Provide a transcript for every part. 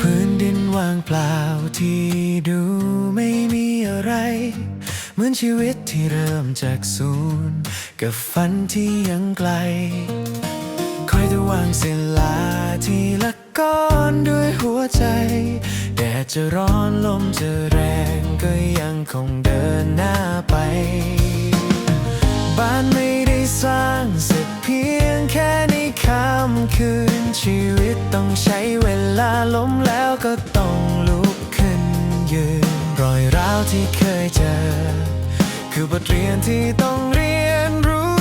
พื้นดินว่างเปล่าที่ดูไม่มีอะไร เหมือนชีวิตที่เริ่มจากศูนย์กับฝันที่ยังไกล คอยจะวางเส้นลาที่ละก้อนด้วยหัวใจ แดดจะร้อนลมจะแรงก็ยังคงเดินหน้าไป บ้านไม่ได้สร้างเสร็จเพียงแค่ในค่ำคืน วิตต้องใช้เวลาล้มแล้วก็ต้องลุกขึ้นยืน รอยร้าวที่เคยเจอ คือบทเรียนที่ต้องเรียนรู้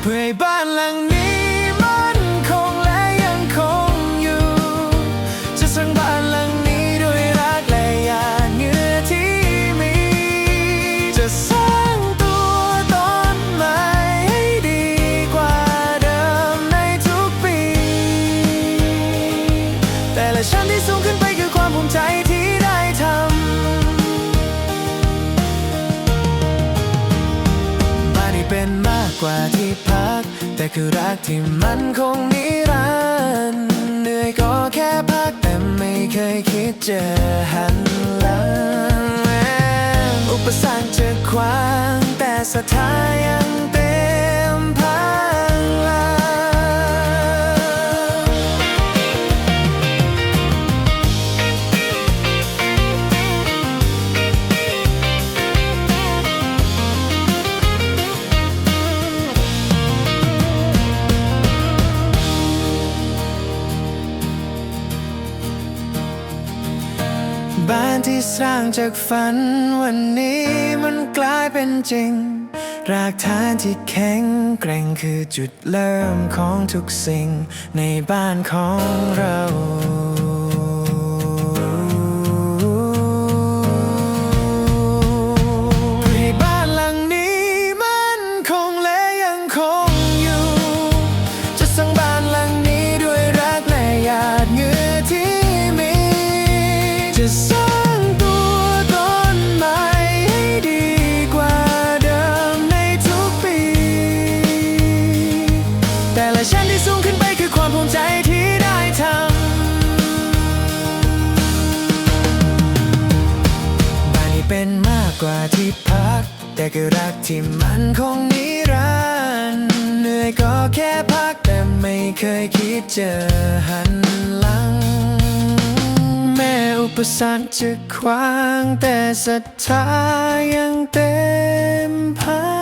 เพื่อให้บ้านหลังนี้ แต่ละชั้นที่สูงขึ้นไปคือความภูมิใจที่ได้ทำบ้านที่เป็นมากกว่าที่พัก แต่คือรักที่มันคงนิรันดร์เหนื่อยก็แค่พัก แต่ไม่เคยคิดจะหันหลังอุปสรรคจะขวางแต่ศรัทธาย บ้านที่สร้างจากฝันวันนี้มันกลายเป็นจริง รากฐานที่แข็งแกร่งคือจุดเริ่มของทุกสิ่งในบ้านของเรา ที่พัก แต่ก็รักที่มันคงนิรันดร์เหนื่อยก็แค่พักแต่ไม่เคยคิดจะหันหลัง แม้อุปสรรคจะขวางแต่ศรัทธายังเต็มพัน